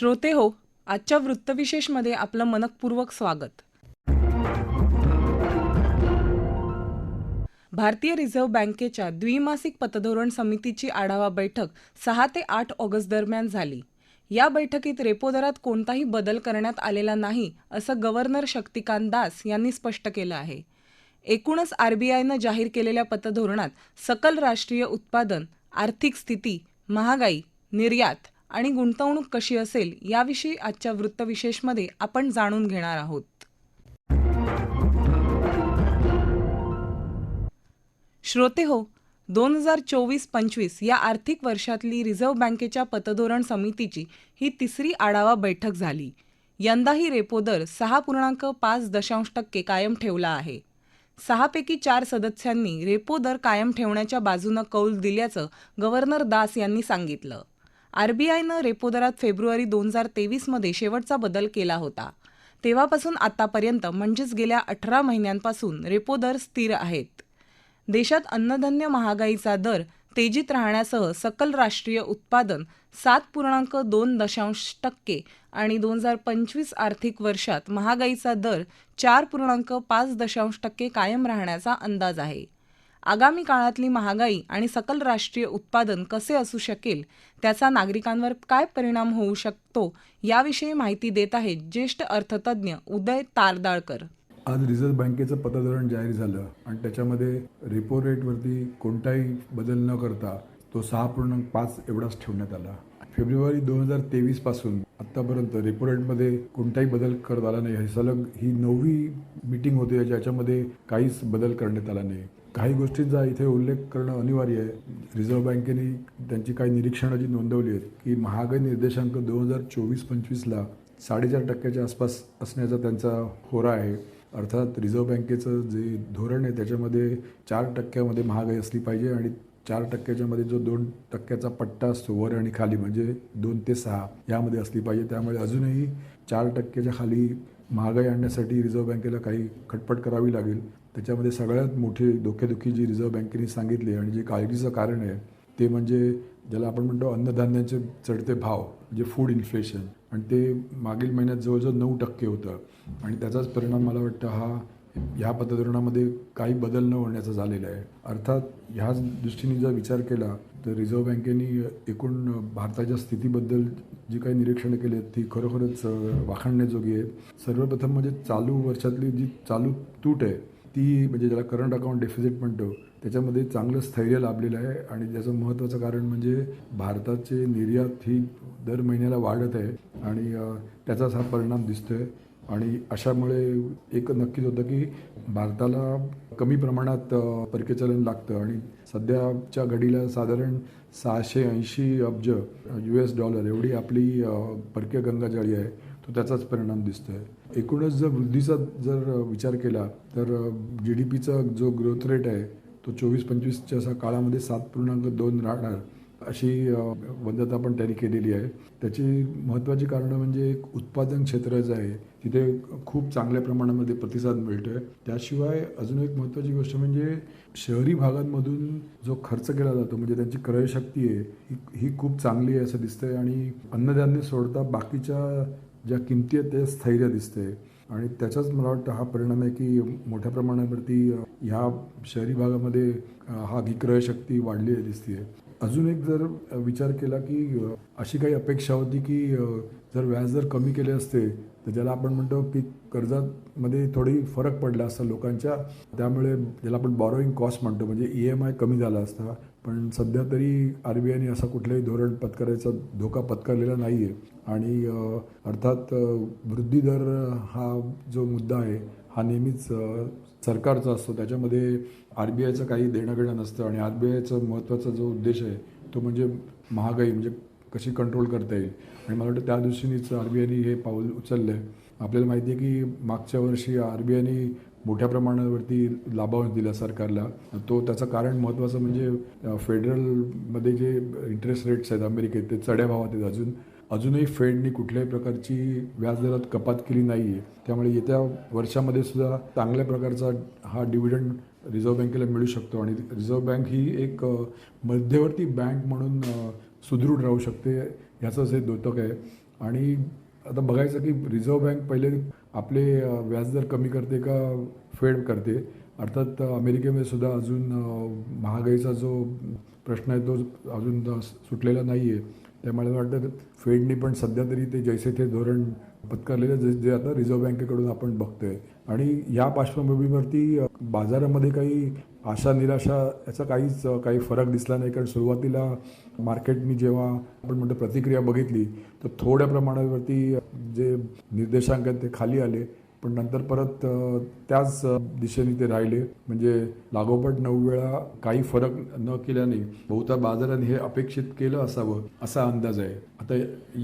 श्रोते हो आजच्या वृत्तविशेषमध्ये आपलं मनकपूर्वक स्वागत. भारतीय रिझर्व्ह बँकेच्या द्विमासिक पतधोरण समितीची आढावा बैठक सहा ते आठ ऑगस्ट दरम्यान झाली. या बैठकीत रेपो दरात कोणताही बदल करण्यात आलेला नाही असं गव्हर्नर शक्तिकांत दास यांनी स्पष्ट केलं आहे. एकूणच आरबीआयनं जाहीर केलेल्या पतधोरणात सकल राष्ट्रीय उत्पादन आर्थिक स्थिती महागाई निर्यात आणि गुंतवणूक कशी असेल याविषयी आजच्या वृत्तविशेषमध्ये आपण जाणून घेणार आहोत. श्रोते हो दोन हजार चोवीस पंचवीस या आर्थिक वर्षातली रिझर्व्ह बँकेच्या पतधोरण समितीची ही तिसरी आढावा बैठक झाली. यंदाही रेपो दर सहा पूर्णांक पाच दशांश टक्के कायम ठेवला आहे. सहापैकी चार सदस्यांनी रेपो दर कायम ठेवण्याच्या बाजूनं कौल दिल्याचं गव्हर्नर दास यांनी सांगितलं. आरबीआयनं रेपो दरात फेब्रुवारी दोन हजार तेवीसमध्ये शेवटचा बदल केला होता. तेव्हापासून आतापर्यंत म्हणजेच गेल्या अठरा महिन्यांपासून रेपो दर स्थिर आहेत. देशात अन्नधान्य महागाईचा दर तेजीत राहण्यासह सकल राष्ट्रीय उत्पादन सात पूर्णांक दोन दशांश टक्के आणि दोन हजार पंचवीस आर्थिक वर्षात महागाईचा दर चार पूर्णांक पाच दशांश टक्के कायम राहण्याचा अंदाज आहे. आगामी काळातली महागाई आणि सकल राष्ट्रीय उत्पादन कसे असू शकेल त्याचा नागरिकांवर काय परिणाम होऊ शकतो याविषयी माहिती देत आहेत ज्येष्ठ अर्थतज्ञ उदय तारदाळकर. आज रिझर्व्ह बँकेचं पतधोरण जाहीर झालं आणि त्याच्यामध्ये रेपो रेटवरती कोणताही बदल न करता तो सहा पूर्णांक पाच एवढाच ठेवण्यात आला. फेब्रुवारी दोन हजार तेवीसपासून आत्तापर्यंत रेपो रेटमध्ये कोणताही बदल करत आला नाही. सलग ही नववी मीटिंग होती ज्याच्यामध्ये काहीच बदल करण्यात आला नाही. काही गोष्टींचा इथे उल्लेख करणं अनिवार्य आहे. रिझर्व्ह बँकेने त्यांची काही निरीक्षणं जी नोंदवली आहेत की महागाई निर्देशांक दोन हजार चोवीस पंचवीसला साडेचार टक्क्याच्या आसपास असण्याचा त्यांचा होरा आहे. अर्थात रिझर्व्ह बँकेचं जे धोरण आहे त्याच्यामध्ये चार टक्क्यामध्ये महागाई असली पाहिजे आणि चार टक्क्याच्यामध्ये जो दोन टक्क्याचा पट्टा असतो वर आणि खाली म्हणजे दोन ते सहा यामध्ये असली पाहिजे. त्यामुळे अजूनही चार टक्क्याच्या खाली महागाई आणण्यासाठी रिझर्व्ह बँकेला काही खटपट करावी लागेल. त्याच्यामध्ये सगळ्यात मोठी डोकेदुखी जी रिझर्व्ह बँकेने सांगितली आणि जे काळजीचं कारण आहे ते म्हणजे ज्याला आपण म्हणतो अन्नधान्याचे चढते भाव म्हणजे फूड इन्फ्लेशन आणि ते मागील महिन्यात जवळजवळ नऊ टक्के होतं. आणि त्याचाच परिणाम मला वाटतं हा ह्या पतधोरणामध्ये काही बदल न होण्याचा झालेला आहे. अर्थात ह्याच दृष्टीने जर विचार केला तर रिझर्व्ह बँकेने एकूण भारताच्या स्थितीबद्दल जी काही निरीक्षणं केली आहेत ती खरोखरच वाखाणण्याजोगी आहेत. सर्वप्रथम म्हणजे चालू वर्षातली जी चालू तूट आहे ती म्हणजे ज्याला करंट अकाउंट डेफिसिट म्हणतो त्याच्यामध्ये चांगलं स्थैर्य लाभलेलं आहे. आणि त्याचं महत्त्वाचं कारण म्हणजे भारताचे निर्यात ही दर महिन्याला वाढत आहे. आणि त्याचाच हा परिणाम दिसतो आहे आणि अशामुळे एक नक्कीच होतं की भारताला कमी प्रमाणात परकीय चलन लागतं. आणि सध्याच्या घडीला साधारण सहाशे ऐंशी अब्ज यू एस डॉलर एवढी आपली परकीय गंगाजळी आहे तो त्याचाच परिणाम दिसतो आहे एकूणच जर वृद्धीचा जर विचार केला तर जी डी पीचा जो ग्रोथ रेट आहे तो चोवीस पंचवीसच्या असा काळामध्ये सात पूर्णांक दोन राहणार. अशी वंदता पण त्यांनी केलेली आहे. त्याची महत्त्वाची कारणं म्हणजे एक उत्पादन क्षेत्र जे आहे तिथे खूप चांगल्या प्रमाणामध्ये प्रतिसाद मिळतो आहे त्याशिवाय अजून एक महत्त्वाची गोष्ट म्हणजे शहरी भागांमधून जो खर्च केला जातो म्हणजे त्यांची क्रयशक्ती आहे ही ही खूप चांगली आहे असं दिसतंय आणि अन्नधान्य सोडता बाकीच्या ज्या किमती आहेत त्या स्थैर्य दिसते आणि त्याचाच मला वाटतं हा परिणाम आहे की मोठ्या प्रमाणावरती ह्या शहरी भागामध्ये हा क्रयशक्ती वाढलेली दिसते आहे अजून एक जर विचार केला की अशी काही अपेक्षा होती की जर व्याज जर कमी केले असते तर ज्याला आपण म्हणतो की कर्जामध्ये थोडी फरक पडला असता लोकांच्या त्यामुळे ज्याला आपण बॉरोईंग कॉस्ट म्हणतो म्हणजे ई एम आय कमी झाला असता. पण सध्या तरी आर बी आयने असं कुठलंही धोरण पत्करायचा धोका पत्करलेला नाही आहे आणि अर्थात वृद्धी दर हा जो मुद्दा आहे हा नेहमीच सरकारचा असतो. त्याच्यामध्ये आर बी आयचं काही देणं घेणं नसतं आणि आर बी आयचा महत्त्वाचा जो उद्देश आहे तो म्हणजे महागाई म्हणजे कशी कंट्रोल करता येईल. आणि मला वाटतं त्या दृष्टीनेच आर बी आयने हे पाऊल उचललं आहे आपल्याला माहिती आहे की मागच्या वर्षी आर बी आयने मोठ्या प्रमाणावरती लाभांश दिला सरकारला. तो त्याचं कारण महत्त्वाचं म्हणजे फेडरलमध्ये जे इंटरेस्ट रेट्स आहेत अमेरिकेत ते चढ्या भावात आहेत अजून. अजूनही फेडनी कुठल्याही प्रकारची व्याजदरात कपात केली नाही आहे त्यामुळे येत्या वर्षामध्ये सुद्धा चांगल्या प्रकारचा हा डिव्हिडंड रिझर्व्ह बँकेला मिळू शकतो. आणि रिझर्व्ह बँक ही एक मध्यवर्ती बँक म्हणून सुदृढ राहू शकते ह्याचंच हे द्योतक आहे. आणि आता बघायचं की रिझर्व्ह बँक पहिले आपले व्याजदर कमी करते का फेड करते? अर्थात अमेरिकेमध्ये सुद्धा अजून महागाईचा जो प्रश्न आहे तो अजून सुटलेला नाही आहे त्यामुळे मला वाटतं फेडनी पण सध्या तरी ते जैसे थे धोरण पत्करलेलं जे जे आता रिझर्व्ह बँकेकडून आपण बघतोय. आणि या पार्श्वभूमीवरती बाजारामध्ये काही आशा निराशा याचा काहीच काही फरक दिसला नाही. कारण सुरुवातीला मार्केटनी जेव्हा आपण म्हणतो प्रतिक्रिया बघितली तर थोड्या प्रमाणावरती जे निर्देशांक आहेत ते खाली आले. पण नंतर परत त्याच दिशेने ते राहिले. म्हणजे लागोपाठ नऊ वेळा काही फरक न केल्याने बहुता बाजाराने हे अपेक्षित केलं असावं असा अंदाज आहे. आता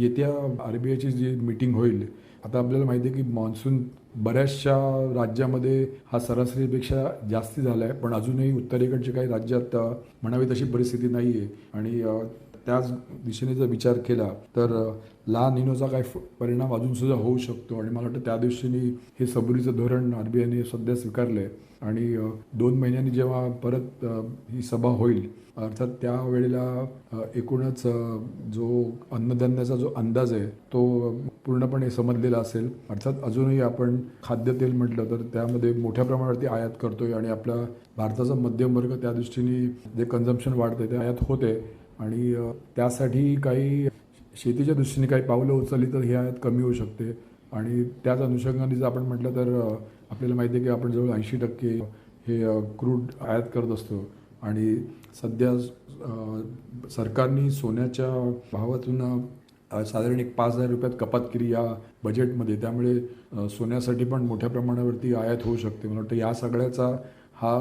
येत्या आर बी आयची जी मीटिंग होईल आता आपल्याला माहिती आहे की मान्सून बऱ्याचशा राज्यामध्ये हा सरासरीपेक्षा जास्ती झाला आहे पण अजूनही उत्तरेकडच्या काही राज्यात म्हणावी तशी परिस्थिती नाही आहे आणि त्याच दिशेने जर विचार केला तर लहान ला निनोचा काय फ- परिणाम अजून सुद्धा होऊ शकतो. आणि मला वाटतं त्या दृष्टीने हे सबुरीचं धोरण आर बी आयने सध्या स्वीकारलं आहे आणि दोन महिन्यांनी जेव्हा परत ही सभा होईल अर्थात त्यावेळेला एकूणच जो अन्नधान्याचा जो अंदाज आहे तो पूर्णपणे समजलेला असेल. अर्थात अजूनही आपण खाद्यतेल म्हटलं तर त्यामध्ये मोठ्या प्रमाणावरती आयात करतोय आणि आपला भारताचा मध्यम वर्ग त्या दृष्टीने जे कन्झम्पशन वाढतंय ते आयात होते आणि त्यासाठी काही शेतीच्या दृष्टीने काही पावलं उचलली तर ही आयात कमी होऊ शकते. आणि त्याच अनुषंगाने जर आपण म्हटलं तर आपल्याला माहिती आहे की आपण जवळ ऐंशी टक्के हे क्रूड आयात करत असतो. आणि सध्या सरकारनी सरकारने सोन्याच्या भावातून साधारण एक पाच हजार रुपयात कपात केली या बजेटमध्ये त्यामुळे सोन्यासाठी पण मोठ्या प्रमाणावरती आयात होऊ शकते. मला वाटतं या सगळ्याचा हा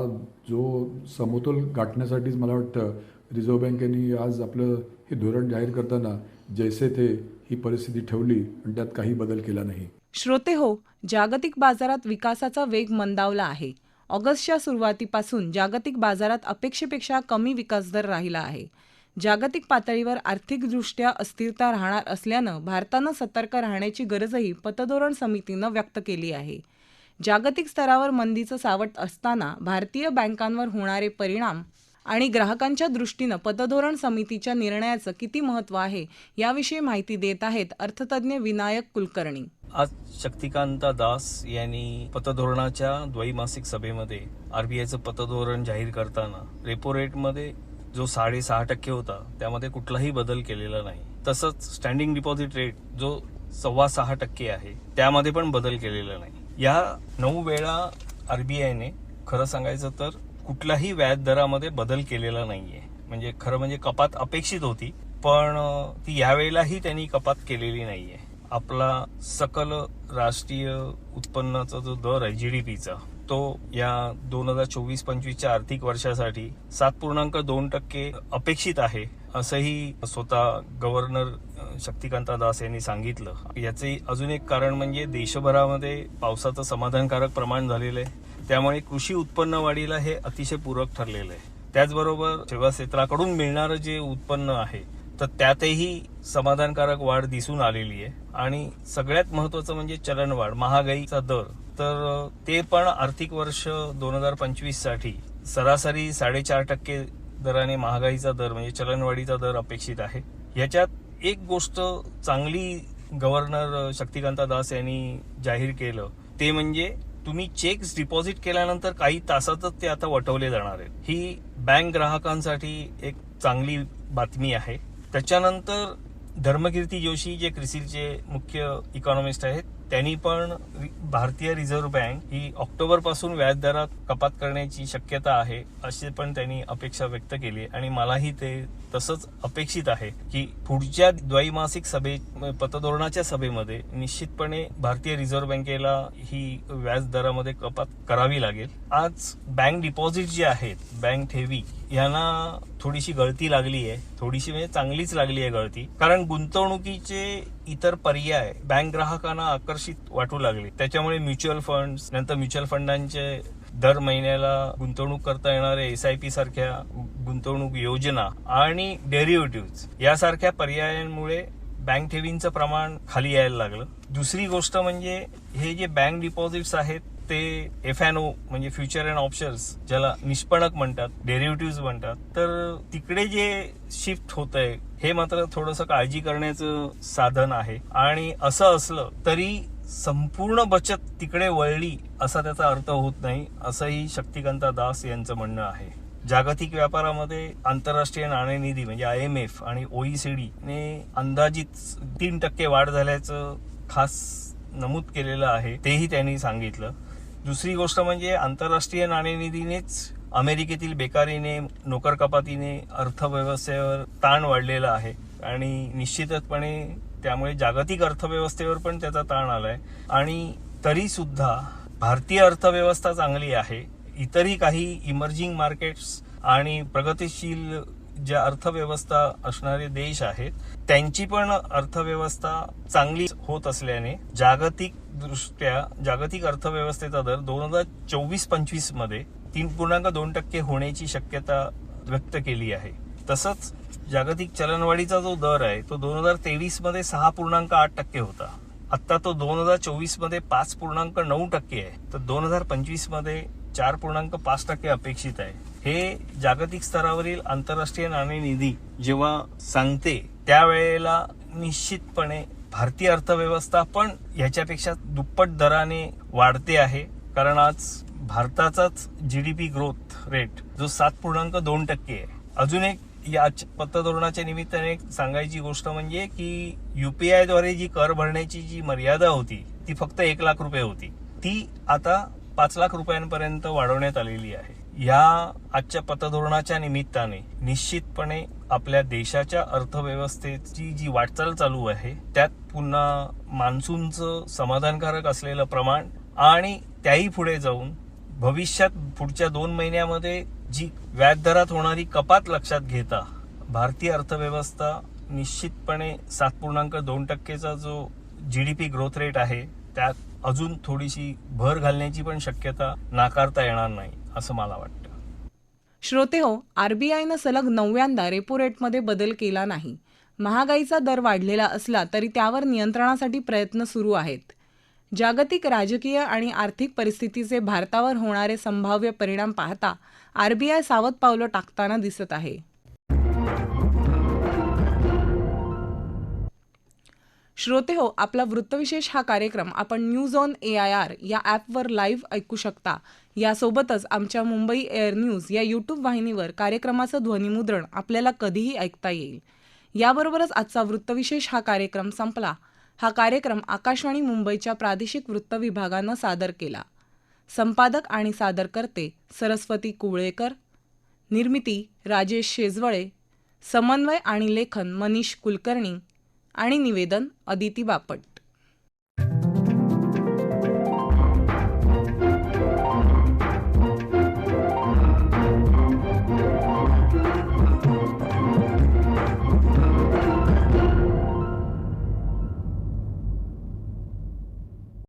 जो समतोल गाठण्यासाठीच मला वाटतं रिझर्व्ह बँकेने आज आपलं हे धोरण जाहीर करताना जैसे थे ही परिस्थिती ठेवली आणि त्यात काही बदल केला नाही. श्रोते हो जागतिक बाजारात विकासाचा वेग मंदावला आहे. ऑगस्टच्या सुरुवातीपासून जागतिक बाजारात अपेक्षेपेक्षा कमी विकासदर राहिला आहे. जागतिक पातळीवर आर्थिकदृष्ट्या अस्थिरता राहणार असल्यानं भारतानं सतर्क राहण्याची गरजही पतधोरण समितीनं व्यक्त केली आहे. जागतिक स्तरावर मंदीचं सावट असताना भारतीय बँकांवर होणारे परिणाम आणि ग्राहकांच्या दृष्टीनं पतधोरण समितीच्या निर्णयाचं किती महत्त्व आहे याविषयी माहिती देत आहेत अर्थतज्ञ विनायक कुलकर्णी. आज शक्तिकांता दास यांनी पतधोरणाच्या द्वैमासिक सभेमध्ये आरबीआयचं पतधोरण जाहीर करताना रेपो रेटमध्ये जो साडेसहा टक्के होता त्यामध्ये कुठलाही बदल केलेला नाही. तसंच स्टँडिंग डिपॉझिट रेट जो सव्वा सहा टक्के आहे त्यामध्ये पण बदल केलेला नाही. या नऊ वेळा आरबीआयने खरं सांगायचं तर कुठलाही व्याज दरामध्ये बदल केलेला नाहीये. म्हणजे खरं म्हणजे कपात अपेक्षित होती पण ती यावेळेलाही त्यांनी कपात केलेली नाहीये. आपला सकल राष्ट्रीय उत्पन्नाचा जो दर आहे जीडीपीचा तो या दोन हजार चोवीस पंचवीसच्या आर्थिक वर्षासाठी सात पूर्णांक दोन टक्के अपेक्षित आहे असंही स्वतः गव्हर्नर शक्तिकांता दास यांनी सांगितलं. याचे अजून एक कारण म्हणजे देशभरामध्ये पावसाचं समाधानकारक प्रमाण झालेलं आहे. त्यामुळे कृषी उत्पन्न वाढीला हे अतिशय पूरक ठरलेलं आहे. त्याचबरोबर सेवा क्षेत्राकडून मिळणारं जे उत्पन्न आहे तर त्यातही समाधानकारक वाढ दिसून आलेली आहे. आणि सगळ्यात महत्वाचं म्हणजे चलनवाढ महागाईचा दर. तर ते पण आर्थिक वर्ष दोन हजार पंचवीससाठी सरासरी साडेचार टक्के दराने महागाईचा दर म्हणजे चलनवाढीचा दर अपेक्षित आहे. याच्यात एक गोष्ट चांगली गव्हर्नर शक्तिकांता दास यांनी जाहीर केलं ते म्हणजे तुम्ही चेक्स डिपॉझिट केल्यानंतर काही तासातच ते आता वटवले जाणार आहेत. ही बँक ग्राहकांसाठी एक चांगली बातमी आहे. त्याच्यानंतर धर्मकीर्ती जोशी जे क्रिसिलचे मुख्य इकॉनॉमिस्ट आहेत त्यांनी पण भारतीय रिझर्व्ह बँक ही ऑक्टोबरपासून व्याजदरात कपात करण्याची शक्यता आहे अशी पण त्यांनी अपेक्षा व्यक्त केली आहे. आणि मलाही ते तसंच अपेक्षित आहे की पुढच्या द्वैमासिक सभे पतधोरणाच्या सभेमध्ये निश्चितपणे भारतीय रिझर्व्ह बँकेला ही व्याज दरामध्ये कपात करावी लागेल आज बँक डिपॉझिट जे आहेत बँक ठेवी यांना थोडीशी गळती लागली आहे. थोडीशी म्हणजे चांगलीच लागली आहे गळती. कारण गुंतवणुकीचे इतर पर्याय बँक ग्राहकांना आकर्षित वाटू लागले. त्याच्यामुळे म्युच्युअल फंड नंतर म्युच्युअल फंडांचे दर महिन्याला गुंतवणूक करता येणारे एस आय पी सारख्या गुंतवणूक योजना आणि डेरिव्हेटिव्ह यासारख्या पर्यायांमुळे बँक ठेवींचं प्रमाण खाली यायला लागलं. दुसरी गोष्ट म्हणजे हे जे बँक डिपॉझिट्स आहेत ते एफ एन ओ म्हणजे फ्युचर अँड ऑप्शन्स ज्याला निष्पणक म्हणतात डेरिव्हेटिव्ह म्हणतात तर तिकडे जे शिफ्ट होत आहे हे मात्र थोडंसं काळजी करण्याचं साधन आहे. आणि असं असलं तरी संपूर्ण बचत तिकडे वळली असा त्याचा अर्थ होत नाही असंही शक्तिकांता दास यांचं म्हणणं आहे. जागतिक व्यापारामध्ये आंतरराष्ट्रीय नाणेनिधी म्हणजे आय एम एफ आणि ओईसीडी ने अंदाजित तीन टक्के वाढ झाल्याचं खास नमूद केलेलं आहे तेही त्यांनी सांगितलं. दुसरी गोष्ट म्हणजे आंतरराष्ट्रीय नाणेनिधीनेच अमेरिकेतील बेकारीने नोकर कपातीने अर्थव्यवस्थेवर ताण वाढलेला आहे. आणि निश्चितपणे त्यामुळे जागतिक अर्थव्यवस्थेवर पण त्याचा ताण आलाय. आणि तरी सुद्धा भारतीय अर्थव्यवस्था चांगली आहे. इतरही काही इमर्जिंग मार्केट्स आणि प्रगतिशील ज्या अर्थव्यवस्था असणारे देश आहेत त्यांची पण अर्थव्यवस्था चांगली होत असल्याने जागतिक दृष्ट्या जागतिक अर्थव्यवस्थेचा दर दोन हजार चोवीस पंचवीसमध्ये तीन पूर्णांक दोन टक्के होण्याची शक्यता व्यक्त केली आहे. तसंच जागतिक चलनवाढीचा जो दर आहे तो दोन हजार तेवीसमध्ये सहा पूर्णांक आठ टक्के होता. आता तो दोन हजार चोवीसमध्ये पाच पूर्णांक नऊ टक्के आहे. तर दोन हजार पंचवीसमध्ये चार पूर्णांक पाच टक्के अपेक्षित आहे. हे जागतिक स्तरावरील आंतरराष्ट्रीय नाणेनिधी जेव्हा सांगते त्यावेळेला निश्चितपणे भारतीय अर्थव्यवस्था पण ह्याच्यापेक्षा दुप्पट दराने वाढते आहे. कारण आज भारताचाच G D P growth rate जो सात पूर्णांक दोन टक्के आहे. अजून एक या पतधोरणाच्या निमित्ताने एक सांगायची गोष्ट म्हणजे की युपीआयद्वारे जी कर भरण्याची जी मर्यादा होती ती फक्त एक लाख रुपये होती. ती आता पाच लाख रुपयांपर्यंत वाढवण्यात आलेली आहे. या आजच्या पतधोरणाच्या निमित्ताने निश्चितपणे आपल्या देशाच्या अर्थव्यवस्थेची जी वाटचाल चालू आहे त्यात पुन्हा मान्सूनचं समाधानकारक असलेलं प्रमाण आणि त्याही पुढे जाऊन भविष्यात पुढच्या दोन महिन्यामध्ये जी व्याजदरात होणारी कपात लक्षात घेता भारतीय अर्थव्यवस्था निश्चितपणे सात पूर्णांक दोन टक्केचा जो G D P growth rate आहे त्यात अजून थोडीशी भर घालण्याची पण शक्यता नाकारता येणार नाही. असं मला वाटतं. श्रोते हो आरबीआयनं सलग नवव्यांदा रेपो रेटमध्ये बदल केला नाही. महागाईचा दर वाढलेला असला तरी त्यावर नियंत्रणासाठी प्रयत्न सुरू आहेत. जागतिक राजकीय आणि आर्थिक परिस्थितीचे भारतावर होणारे संभाव्य परिणाम पाहता आरबीआय सावध पावलं टाकताना दिसत आहे. श्रोते हो आपला वृत्तविशेष हा कार्यक्रम आपण news on A I R या ॲपवर लाईव्ह ऐकू शकता. यासोबतच आमच्या मुंबई एअर न्यूज या यूट्यूब वाहिनीवर कार्यक्रमाचं ध्वनिमुद्रण आपल्याला कधीही ऐकता येईल. याबरोबरच आजचा वृत्तविशेष हा कार्यक्रम संपला. हा कार्यक्रम आकाशवाणी मुंबईच्या प्रादेशिक वृत्त विभागानं सादर केला. संपादक आणि सादरकर्ते सरस्वती कुवळेकर निर्मिती राजेश शेजवळे समन्वय आणि लेखन मनीष कुलकर्णी आणि निवेदन अदिती बापट.